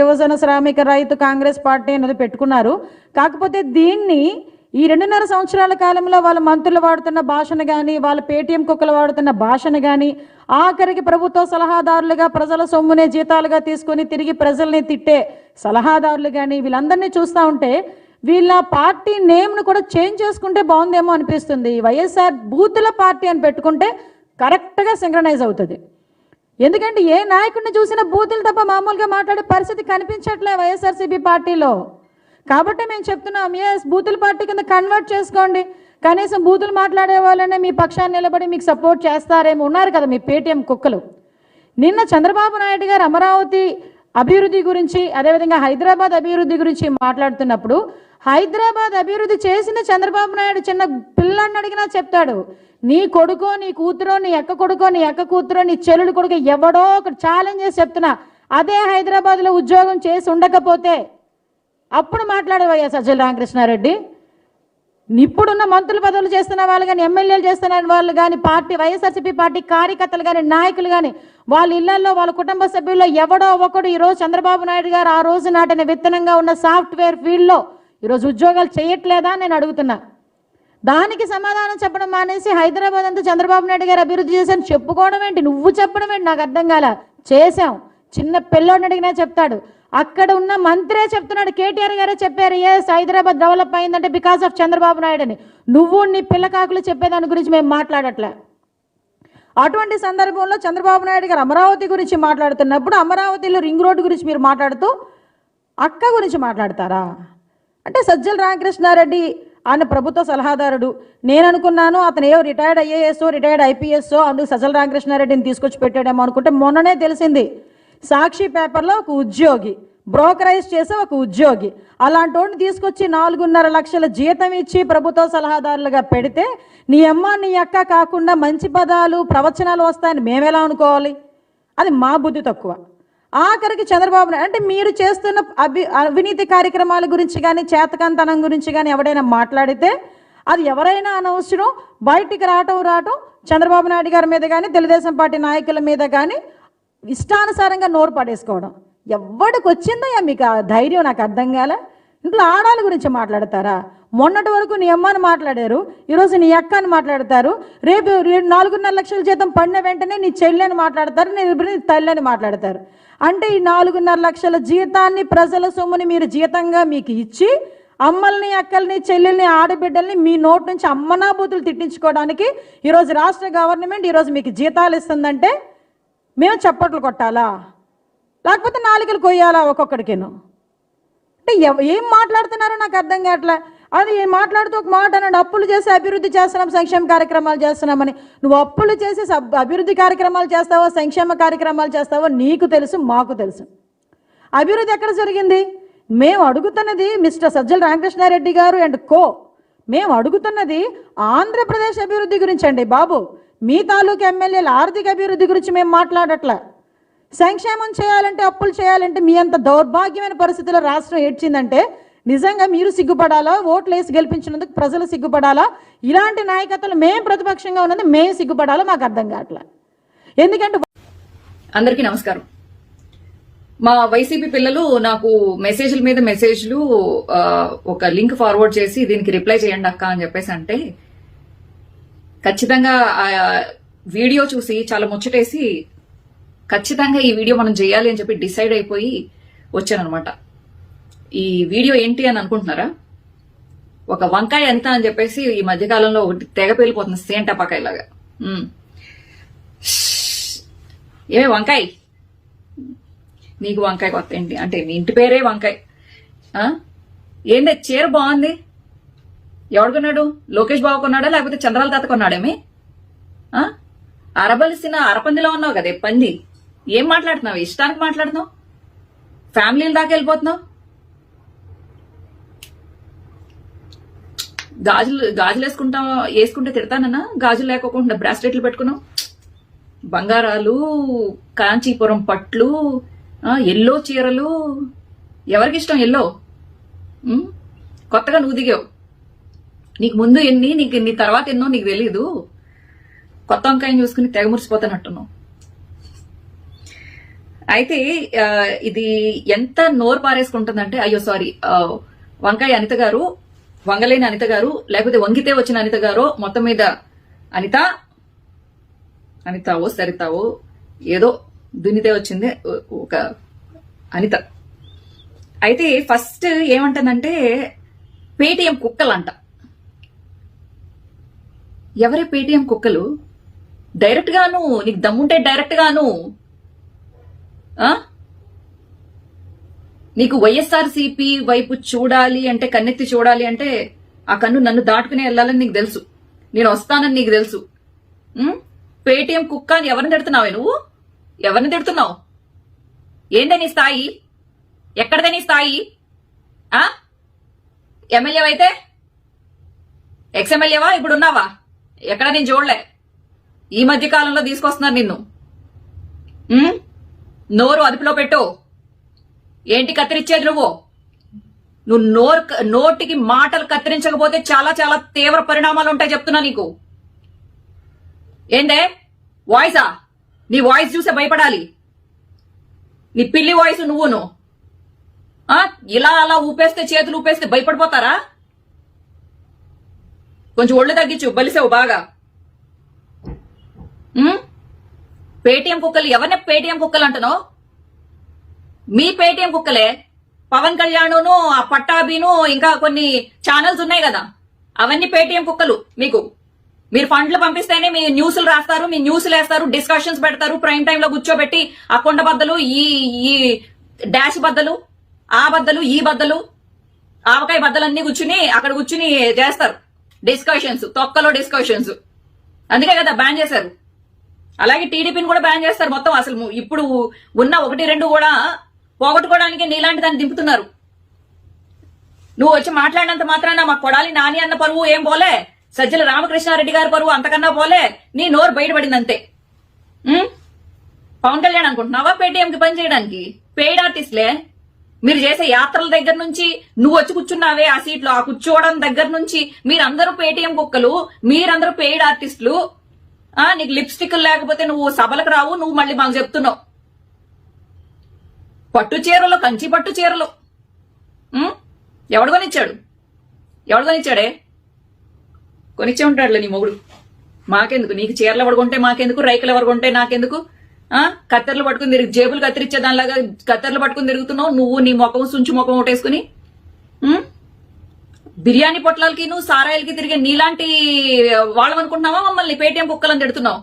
యువజన శ్రామిక రైతు కాంగ్రెస్ పార్టీ అనేది పెట్టుకున్నారు. కాకపోతే దీన్ని ఈ రెండున్నర సంవత్సరాల కాలంలో వాళ్ళ మంత్రులు వాడుతున్న భాషను కానీ వాళ్ళ పేటీఎం కుక్కలు వాడుతున్న భాషను కానీ ఆఖరికి ప్రభుత్వ సలహాదారులుగా ప్రజల సొమ్మునే జీతాలుగా తీసుకొని తిరిగి ప్రజల్ని తిట్టే సలహాదారులు కానీ వీళ్ళందరినీ చూస్తూ ఉంటే వీళ్ళ పార్టీ నేమ్ను కూడా చేంజ్ చేసుకుంటే బాగుందేమో అనిపిస్తుంది. వైఎస్ఆర్ బూతుల పార్టీ అని పెట్టుకుంటే కరెక్ట్గా సింక్రనైజ్ అవుతుంది. ఎందుకంటే ఏ నాయకుడిని చూసినా బూతులు తప్ప మామూలుగా మాట్లాడే పరిస్థితి కనిపించట్లే వైఎస్ఆర్సీపీ పార్టీలో. కాబట్టి మేము చెప్తున్నాం ఎస్ బూతుల పార్టీ కింద కన్వర్ట్ చేసుకోండి. కనీసం బూతులు మాట్లాడే వాళ్ళనే మీ పక్షాన్ని నిలబడి మీకు సపోర్ట్ చేస్తారేమో. ఉన్నారు కదా మీ పేటీఎం కుక్కలు. నిన్న చంద్రబాబు నాయుడు గారు అమరావతి అభివృద్ధి గురించి అదేవిధంగా హైదరాబాద్ అభివృద్ధి గురించి మాట్లాడుతున్నప్పుడు హైదరాబాద్ అభివృద్ధి చేసిన చంద్రబాబు నాయుడు చిన్న పిల్లల్ని అడిగినా చెప్తాడు. నీ కొడుకో నీ కూతురో నీ అక్క కొడుకో నీ అక్క కూతురో నీ చెల్లెడు కొడుకు ఎవడో ఒకటి ఛాలెంజ్ చేసి చెప్తున్నా. అదే హైదరాబాద్లో ఉద్యోగం చేసి ఉండకపోతే అప్పుడు మాట్లాడేవయ్యా సజ్జల రామకృష్ణారెడ్డి? ఇప్పుడున్న మంత్రుల పదవులు చేస్తున్న వాళ్ళు కానీ ఎమ్మెల్యేలు చేస్తున్న వాళ్ళు కానీ పార్టీ వైఎస్ఆర్సీపీ పార్టీ కార్యకర్తలు కానీ నాయకులు కానీ వాళ్ళ ఇళ్ళలో వాళ్ళ కుటుంబ సభ్యుల్లో ఎవడో ఒకడు ఈరోజు చంద్రబాబు నాయుడు గారు ఆ రోజు నాటిన విత్తనంగా ఉన్న సాఫ్ట్వేర్ ఫీల్డ్లో ఈరోజు ఉద్యోగాలు చేయట్లేదా నేను అడుగుతున్నా. దానికి సమాధానం చెప్పడం మానేసి హైదరాబాద్ అంతా చంద్రబాబు నాయుడు గారు అభివృద్ధి చేశాను చెప్పుకోవడం ఏంటి? నువ్వు చెప్పడం ఏంటి? నాకు అర్థం కాల. చేశాం. చిన్న పిల్లోడిని అడిగినా చెప్తాడు. అక్కడ ఉన్న మంత్రే చెప్తున్నాడు. కేటీఆర్ గారే చెప్పారు ఎస్ హైదరాబాద్ డెవలప్ అయిందంటే బికాస్ ఆఫ్ చంద్రబాబు నాయుడు అని. నువ్వు నీ పిల్లకాకులు చెప్పేదాని గురించి మేము మాట్లాడట్లే. అటువంటి సందర్భంలో చంద్రబాబు నాయుడు గారు అమరావతి గురించి మాట్లాడుతున్నప్పుడు అమరావతిలో రింగ్ రోడ్డు గురించి మీరు మాట్లాడుతూ అక్క గురించి మాట్లాడతారా? అంటే సజ్జల రామకృష్ణారెడ్డి ఆయన ప్రభుత్వ సలహాదారుడు. నేను అనుకున్నాను అతను ఏ రిటైర్డ్ ఐఏఎస్ఓ రిటైర్డ్ ఐపీఎస్ఓ అందుకు సజ్జల రామకృష్ణారెడ్డిని తీసుకొచ్చి పెట్టాడేమో అనుకుంటే మొన్ననే తెలిసింది. సాక్షి పేపర్లో ఒక ఉద్యోగి బ్రోకరైజ్ చేసే ఒక ఉద్యోగి. అలాంటి వాడిని తీసుకొచ్చి నాలుగున్నర లక్షల జీతం ఇచ్చి ప్రభుత్వ సలహాదారులుగా పెడితే నీ అమ్మ నీ అక్క కాకుండా మంచి పదాలు ప్రవచనాలు వస్తాయని మేమెలా అనుకోవాలి? అది మా బుద్ధి తక్కువ. ఆఖరికి చంద్రబాబు నాయుడు అంటే మీరు చేస్తున్న అభి అవినీతి కార్యక్రమాల గురించి కానీ చేతకంతనం గురించి కానీ ఎవడైనా మాట్లాడితే అది ఎవరైనా అనవసరం. బయటికి రావటం రావటం చంద్రబాబు నాయుడు గారి మీద కానీ తెలుగుదేశం పార్టీ నాయకుల మీద కానీ ఇష్టానుసారంగా నోరు పడేసుకోవడం. ఎవడికి వచ్చిందయ్యా మీకు ఆ ధైర్యం నాకు అర్థం కాలే. ఇంట్లో ఆడాల గురించి మాట్లాడతారా? మొన్నటి వరకు నీ అమ్మని మాట్లాడారు ఈరోజు నీ అక్క అని మాట్లాడతారు రేపు నాలుగున్నర లక్షల జీతం పడిన వెంటనే నీ చెల్లి అని మాట్లాడతారు నీ తల్లి అని మాట్లాడతారు. అంటే ఈ నాలుగున్నర లక్షల జీతాన్ని ప్రజల సొమ్ముని మీరు జీతంగా మీకు ఇచ్చి అమ్మల్ని అక్కల్ని చెల్లెల్ని ఆడబిడ్డల్ని మీ నోటి నుంచి అమ్మనా బూతులు తిట్టించుకోవడానికి ఈరోజు రాష్ట్ర గవర్నమెంట్ ఈరోజు మీకు జీతాలు ఇస్తుందంటే మేము చప్పట్లు కొట్టాలా? లేకపోతే నాలుకలు కొయ్యాలా ఒక్కొక్కడికేను? అంటే ఎవ- ఏం మాట్లాడుతున్నారో నాకు అర్థం కావట్లే. అది మాట్లాడుతూ ఒక మాట అన్నాడు అప్పులు చేసి అభివృద్ధి చేస్తున్నాం సంక్షేమ కార్యక్రమాలు చేస్తున్నామని. నువ్వు అప్పులు చేసి సబ్- అభివృద్ధి కార్యక్రమాలు చేస్తావో సంక్షేమ కార్యక్రమాలు చేస్తావో నీకు తెలుసు మాకు తెలుసు. అభివృద్ధి ఎక్కడ జరిగింది? మేము అడుగుతున్నది మిస్టర్ సజ్జల రామకృష్ణారెడ్డి గారు అండ్ కో. మేము అడుగుతున్నది ఆంధ్రప్రదేశ్ అభివృద్ధి గురించి అండి బాబు. మీ తాలూకు ఎమ్మెల్యేల ఆర్థిక అభివృద్ధి గురించి మేము మాట్లాడట్లే. సంక్షేమం చేయాలంటే అప్పులు చేయాలంటే మీ అంత దౌర్భాగ్యమైన పరిస్థితుల్లో రాష్ట్రం ఏడ్చిందంటే నిజంగా మీరు సిగ్గుపడాలా? ఓట్లు వేసి గెలిపించినందుకు ప్రజలు సిగ్గుపడాలా? ఇలాంటి నాయకత్వాలు మేము ప్రతిపక్షంగా ఉన్నది మేము సిగ్గుపడాలో? మాకు అర్థం కావట్లా. ఎందుకంటే అందరికీ నమస్కారం. మా వైసీపీ పిల్లలు నాకు మెసేజ్ల మీద మెసేజ్లు ఒక లింక్ ఫార్వర్డ్ చేసి దీనికి రిప్లై చేయండి అక్క అని చెప్పేసి అంటే ఖచ్చితంగా వీడియో చూసి చాలా ముచ్చటేసి ఖచ్చితంగా ఈ వీడియో మనం చేయాలి అని చెప్పి డిసైడ్ అయిపోయి వచ్చానమాట ఈ వీడియో ఏంటి అని అనుకుంటున్నారా? ఒక వంకాయ ఎంత అని చెప్పేసి ఈ మధ్యకాలంలో ఒకటి తెగ పేలిపోతుంది సేంటపాకాయ లాగా ఏమే వంకాయ? నీకు వంకాయ కొత్త ఏంటి? అంటే నీ ఇంటి పేరే వంకాయ. ఏంటి చీర బాగుంది? ఎవడు కొన్నాడు? లోకేష్ బాబు కొన్నాడా? లేకపోతే చంద్రాల తాత కొన్నాడేమి? అరబలిసిన అరపందిలో ఉన్నావు కదే పంది? ఏం మాట్లాడుతున్నావు? ఇష్టానికి మాట్లాడుతున్నావు? ఫ్యామిలీల దాకా వెళ్ళిపోతున్నావు? గాజులు గాజులు వేసుకుంటా వేసుకుంటే తిడతానన్నా? గాజులు లేకోకుండా బ్రాస్లెట్లు పెట్టుకున్నావు? బంగారాలు కాంచీపురం పట్లు ఎల్లో చీరలు. ఎవరికి ఇష్టం ఎల్లో? కొత్తగా నువ్వు దిగావు. నీకు ముందు ఎన్ని నీకు నీ తర్వాత ఎన్నో నీకు తెలియదు కొత్త వంకాయని చూసుకుని తెగ మురిసిపోతానట్టున్నావు అయితే ఇది ఎంత నోరు పారేసుకుంటుందంటే అయ్యో సారీ వంకాయ అనిత గారు వంగలేని అనిత గారు లేకపోతే వంగితే వచ్చిన అనిత గారు మొత్తం మీద అనిత అనితావో సరితావో ఏదో దున్నితే వచ్చింది ఒక అనిత. అయితే ఫస్ట్ ఏమంటుందంటే పేటిఎం కుక్కలంట. ఎవరి పేటిఎం కుక్కలు? డైరెక్ట్ గాను నీకు దమ్ముంటే డైరెక్ట్ గాను నీకు వైఎస్ఆర్సీపీ వైపు చూడాలి అంటే కన్నెత్తి చూడాలి అంటే ఆ కన్ను నన్ను దాటుకుని వెళ్ళాలని నీకు తెలుసు. నేను వస్తానని నీకు తెలుసు. పేటిఎం కుక్క అని ఎవరిని తిడుతున్నావే నువ్వు? ఎవరిని తిడుతున్నావు? ఏందే నీ స్థాయి? ఎక్కడదే నీ స్థాయి? ఆ? ఎమ్మెల్యే అయితే? ఎక్స్ఎమ్మెల్యేవా ఇప్పుడు ఉన్నావా ఎక్కడ నేను చూడలే. ఈ మధ్య కాలంలో తీసుకొస్తున్నారు నిన్ను. నోరు అదుపులో పెట్టు. ఏంటి కత్తిరించేది నువ్వు? నువ్వు నోరు నోటికి మాటలు కత్తిరించకపోతే చాలా చాలా తీవ్ర పరిణామాలు ఉంటాయి చెప్తున్నా నీకు. ఏందే? వాయిసా? నీ వాయిస్ చూసే భయపడాలి. నీ పిల్లి వాయిస్ నువ్వును. ఇలా అలా ఊపేస్తే చేతులు ఊపేస్తే భయపడిపోతారా? కొంచెం ఒళ్ళు తగ్గించు బలిసావు బాగా. పేటీఎం కుక్కలు ఎవరిని పేటీఎం కుక్కలు అంటున్నావు? మీ పేటీఎం కుక్కలే? పవన్ కళ్యాణ్ను ఆ పట్టాభిను ఇంకా కొన్ని ఛానల్స్ ఉన్నాయి కదా. అవన్నీ పేటీఎం కుక్కలు మీకు. మీరు ఫండ్లు పంపిస్తేనే మీ న్యూస్లు రాస్తారు మీ న్యూస్లు వేస్తారు డిస్కషన్స్ పెడతారు ప్రైమ్ టైమ్లో కూర్చోబెట్టి ఆ కొండ బద్దలు ఈ ఈ డాష్ బద్దలు ఆ బద్దలు ఈ బద్దలు ఆవకాయ బద్దలన్నీ కూర్చుని అక్కడ కూర్చుని చేస్తారు. డిస్కషన్స్ తొక్కలో డిస్కషన్స్ అందుకే కదా బ్యాన్ చేశారు. అలాగే టీడీపీని కూడా బ్యాన్ చేస్తారు మొత్తం అసలు ఇప్పుడు ఉన్న ఒకటి రెండు కూడా పోగొట్టుకోవడానికి నీలాంటి దాన్ని దింపుతున్నారు. నువ్వు వచ్చి మాట్లాడినంత మాత్రాన మా కొడాలి నాని అన్న పరువు ఏం పోలే? సజ్జల రామకృష్ణారెడ్డి గారి పరువు అంతకన్నా పోలే? నీ నోరు బయటపడింది అంతే పవన్ కళ్యాణ్ అనుకుంటున్నావా పేటీఎంకి పని చేయడానికి? పెయిడ్ ఆర్టిస్ట్లే మీరు చేసే యాత్రల దగ్గర నుంచి నువ్వు వచ్చి కూర్చున్నావే ఆ సీట్లో. ఆ కూర్చోవడం దగ్గర నుంచి మీరందరూ పేటీఎం కుక్కలు మీరందరూ పెయిడ్ ఆర్టిస్టులు ఆ నీకు లిప్స్టిక్ లేకపోతే నువ్వు సభలకు రావు నువ్వు మళ్ళీ మాకు చెప్తున్నావు. పట్టు చీరలు కంచి పట్టు చీరలు. ఎవడు కొనిచ్చాడు? ఎవడు కొనిచ్చాడే? కొనిచ్చే ఉంటాడులే నీ మొగుడు. మాకెందుకు? నీకు చీరలు ఎవడు కొంటే మాకెందుకు? రైకులు ఎవరు కొంటే నాకెందుకు? ఆ? కత్తెరలు పట్టుకుని తిరిగి జేబులు కత్తిరించే దానిలాగా కత్తెరలు పట్టుకుని తిరుగుతున్నావు. నువ్వు నీ ముఖం సుంచు ముఖం ఒకటేసుకుని బిర్యానీ పొట్లాలకి నువ్వు సారాయిలకి తిరిగే నీలాంటి వాళ్ళమనుకుంటున్నావా? మమ్మల్ని పేటీఎం కుక్కలను తిడుతున్నావు?